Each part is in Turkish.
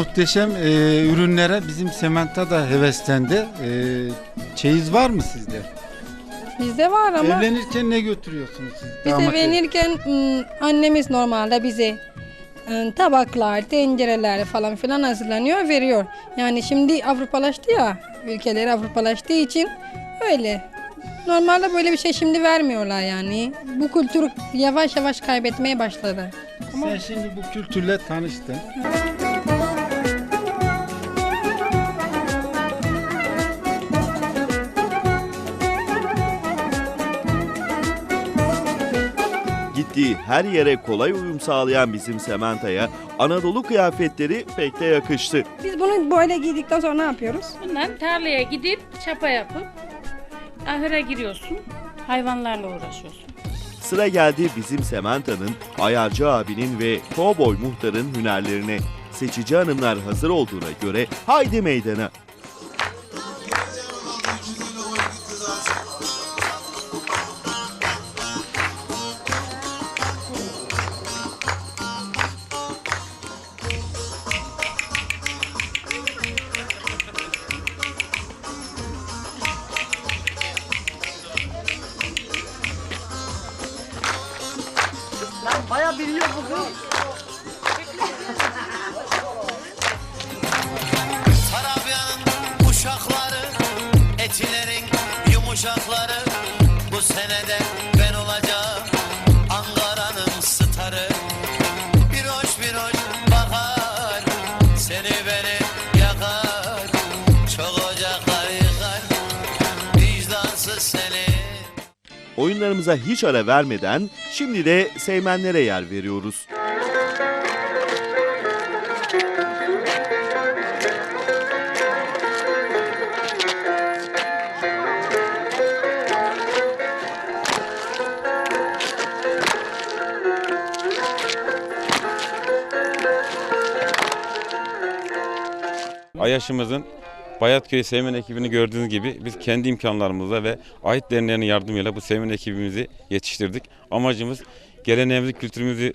muhteşem e, ürünlere bizim Sementa da heveslendi. E, çeyiz var mı sizde? Bizde var ama Evlenirken ne götürüyorsunuz siz? biz damat evi? evlenirken ım, annemiz normalde bize ım, tabaklar, tencereler falan filan hazırlanıyor, veriyor. Yani şimdi Avrupalaştı ya, ülkeleri Avrupalaştığı için öyle. Normalde böyle bir şey şimdi vermiyorlar yani. Bu kültür yavaş yavaş kaybetmeye başladı. Sen şimdi bu kültürle tanıştın. Gittiği her yere kolay uyum sağlayan bizim Sementa'ya Anadolu kıyafetleri pek de yakıştı. Biz bunu böyle giydikten sonra ne yapıyoruz? Bundan tarlaya gidip çapa yapıp ahıra giriyorsun. Hayvanlarla uğraşıyorsun. Sıra geldi bizim Sementa'nın, Ayarcı abinin ve Kovboy muhtarın hünerlerine. Seçici hanımlar hazır olduğuna göre haydi meydana. Oyunlarımıza hiç ara vermeden şimdi de Seymenlere yer veriyoruz. Ayaşımızın Bayatköy Seymen ekibini gördüğünüz gibi biz kendi imkanlarımızla ve ait derneğinin yardımıyla bu Seymen ekibimizi yetiştirdik. Amacımız geleneğimizi, kültürümüzü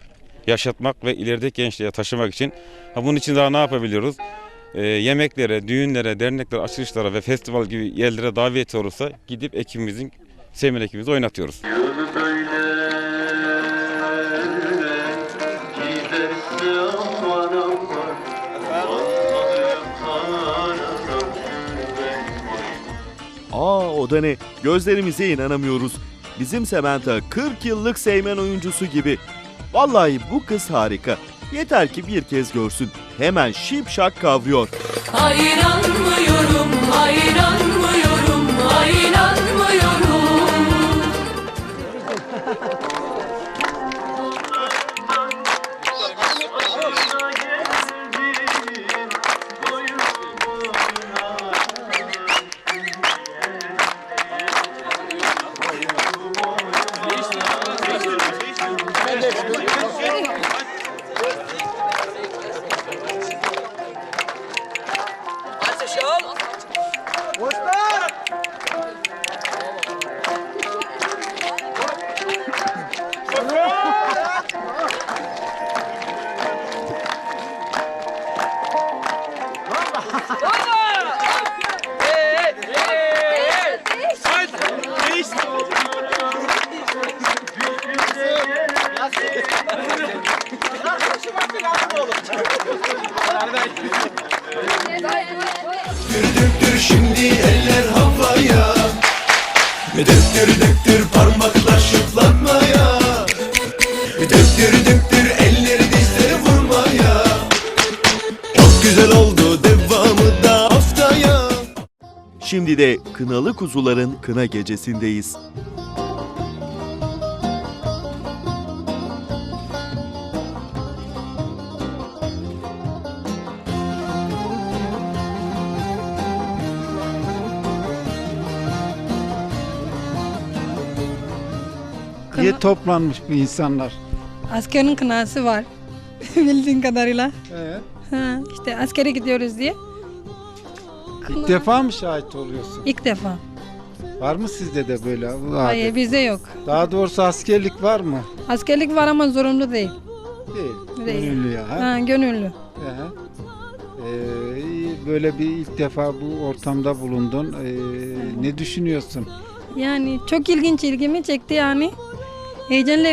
yaşatmak ve ileride gençliğe taşımak için. Ha, bunun için daha ne yapabiliyoruz? Ee, yemeklere, düğünlere, derneklere, açılışlara ve festival gibi yerlere davet olursa gidip ekibimizin, Seymen ekibimizi oynatıyoruz. Aa o da ne? Gözlerimize inanamıyoruz. Bizim Sementa 40 yıllık Seymen oyuncusu gibi. Vallahi bu kız harika. Yeter ki bir kez görsün. Hemen şipşak kavruyor. Hayranmıyorum, hayranmıyorum, Döktür döktür parmaklar şıklatmaya. Döktür döktür elleri dizleri vurmaya. Çok güzel oldu devamı da haftaya. Şimdi de Kınalı Kuzuların Kına Gecesindeyiz. Niye toplanmış bu insanlar? Askerin kınası var. Bildiğin kadarıyla. Evet. Ha, işte askere gidiyoruz diye. İlk defa mı şahit oluyorsun? İlk defa. Var mı sizde de böyle adet? Hayır bizde yok. Daha doğrusu askerlik var mı? Askerlik var ama zorunlu değil. Değil. Değil. Gönüllü ya. Ha? Ha, gönüllü. Aha. Ee, böyle bir ilk defa bu ortamda bulundun. Ee, ne düşünüyorsun? Yani çok ilginç ilgimi çekti yani. Heyecanla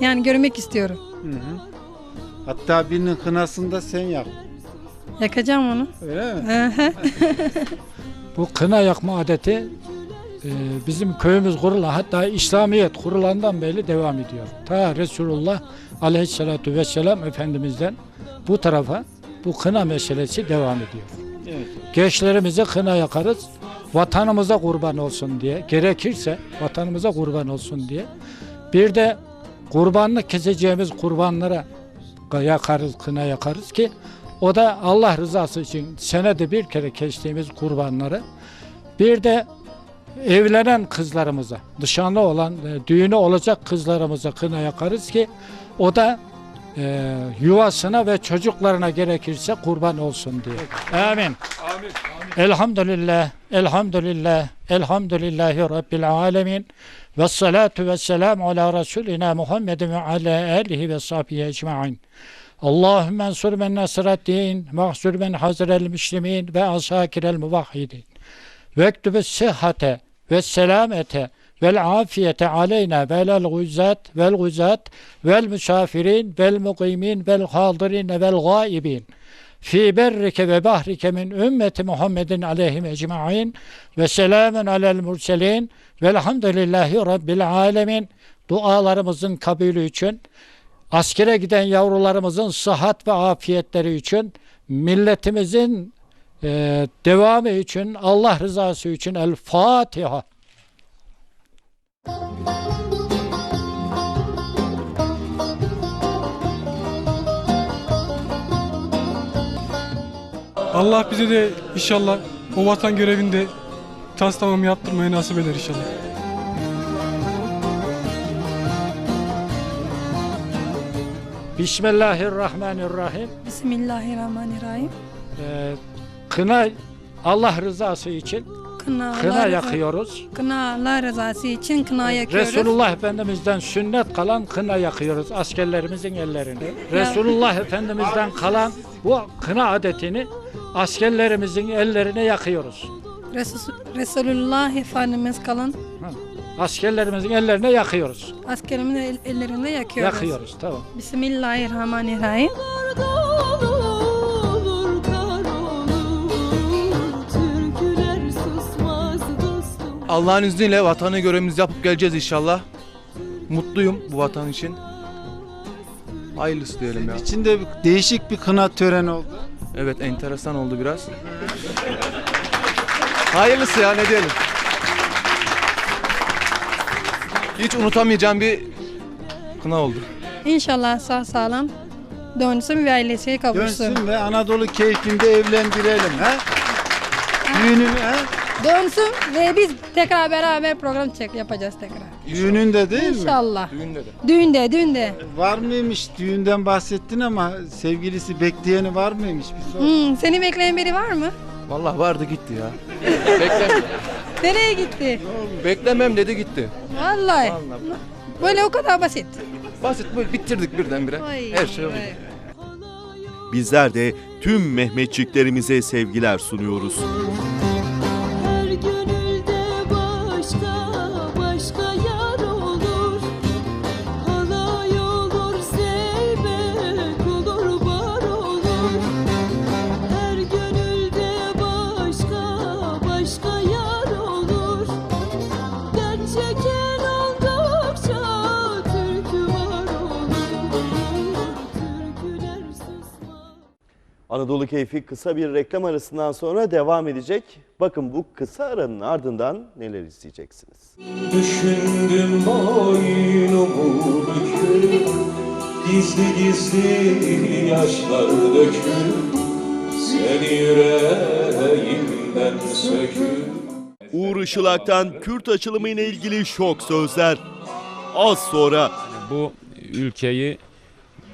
yani görmek istiyorum. Hı hı. Hatta birinin kınasını da sen yak. Yakacağım onu. Öyle mi? Bu kına yakma adeti e, bizim köyümüz kurulan hatta İslamiyet kurulandan beri devam ediyor. Ta Resulullah aleyhissalatu vesselam Efendimiz'den bu tarafa bu kına meselesi devam ediyor. Evet. Gençlerimize kına yakarız. Vatanımıza kurban olsun diye. Gerekirse vatanımıza kurban olsun diye. Bir de kurbanlık keseceğimiz kurbanlara yakarız, kına yakarız ki o da Allah rızası için senede bir kere kestiğimiz kurbanları bir de evlenen kızlarımıza, dışanlı olan, e, düğünü olacak kızlarımıza kına yakarız ki o da e, yuvasına ve çocuklarına gerekirse kurban olsun diye. Amin. Elhamdülillah, elhamdülillah, elhamdülillahi Rabbil alemin. Ve salatu ve selamu ala Resulina Muhammedin ve ala alihi ve sahbihi ecma'in. Allahümme ensur men nasreddin, mahzur men hazrel müslimin ve asakirel muvahhidin. Ve ektübe sıhhate ve selamete vel afiyete aleyna velel guzat vel guzat vel misafirin vel mukimin vel hadirin vel gaibin fi berrike ve bahrike min ümmeti Muhammedin aleyhim ecma'in ve selamun alel murselin velhamdülillahi rabbil alemin dualarımızın kabulü için askere giden yavrularımızın sıhhat ve afiyetleri için milletimizin e, devamı için Allah rızası için El Fatiha. Allah bize de inşallah o vatan görevinde tas tamam yaptırmayı nasip eder inşallah. Bismillahirrahmanirrahim. Bismillahirrahmanirrahim. E, kına Allah rızası için Kına, kına yakıyoruz. Kına Allah rızası için kına yakıyoruz. Resulullah Efendimiz'den sünnet kalan kına yakıyoruz askerlerimizin ellerine. Resulullah Efendimiz'den kalan bu kına adetini askerlerimizin ellerine yakıyoruz. Resul- Resulullah Efendimiz kalın Askerlerimizin ellerine yakıyoruz. askerimin el- ellerinde yakıyoruz. Yakıyoruz tamam. Bismillahirrahmanirrahim. olur kar olur Türküler susmaz dostum Allah'ın izniyle vatanı görevimizi yapıp geleceğiz inşallah. Mutluyum bu vatan için. Hayırlısı diyelim ya. İçinde değişik bir kına töreni oldu. Evet enteresan oldu biraz. Hayırlısı ya ne diyelim. Hiç unutamayacağım bir kına oldu. İnşallah sağ salam dönsün ve ailesiye kavuşsun. Dönsün ve Anadolu keyfinde evlendirelim. He? Düğünün, he? Dönsün ve biz tekrar beraber program çek yapacağız tekrar. Düğününde değil mi? İnşallah. Düğünde de. Düğünde, düğünde. Var mıymış düğünden bahsettin ama sevgilisi bekleyeni var mıymış bir sor. Hmm, seni bekleyen biri var mı? Vallahi vardı gitti ya. Beklemem. Nereye gitti? Beklemem dedi gitti. Vallahi. Vallahi. Böyle o kadar basit. Basit böyle bitirdik birdenbire. Vay, Her şey oldu. Bizler de tüm Mehmetçiklerimize sevgiler sunuyoruz. Anadolu Keyfi kısa bir reklam arasından sonra devam edecek. Bakın bu kısa aranın ardından neler izleyeceksiniz. Düşündüm boynumu büküp Gizli gizli yaşlar döküp Seni yüreğimden söküp Uğur Işılak'tan Kürt açılımı ile ilgili şok sözler. Az sonra bu ülkeyi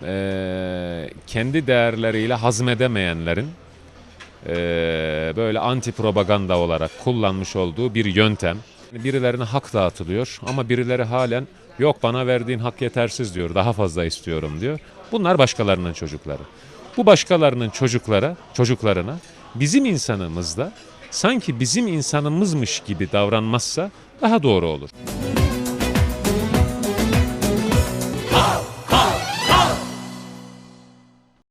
eee, kendi değerleriyle hazmedemeyenlerin eee, böyle anti propaganda olarak kullanmış olduğu bir yöntem. Birilerine hak dağıtılıyor ama birileri halen yok bana verdiğin hak yetersiz diyor daha fazla istiyorum diyor. Bunlar başkalarının çocukları. bu başkalarının çocuklara, çocuklarına bizim insanımızda sanki bizim insanımızmış gibi davranmazsa daha doğru olur.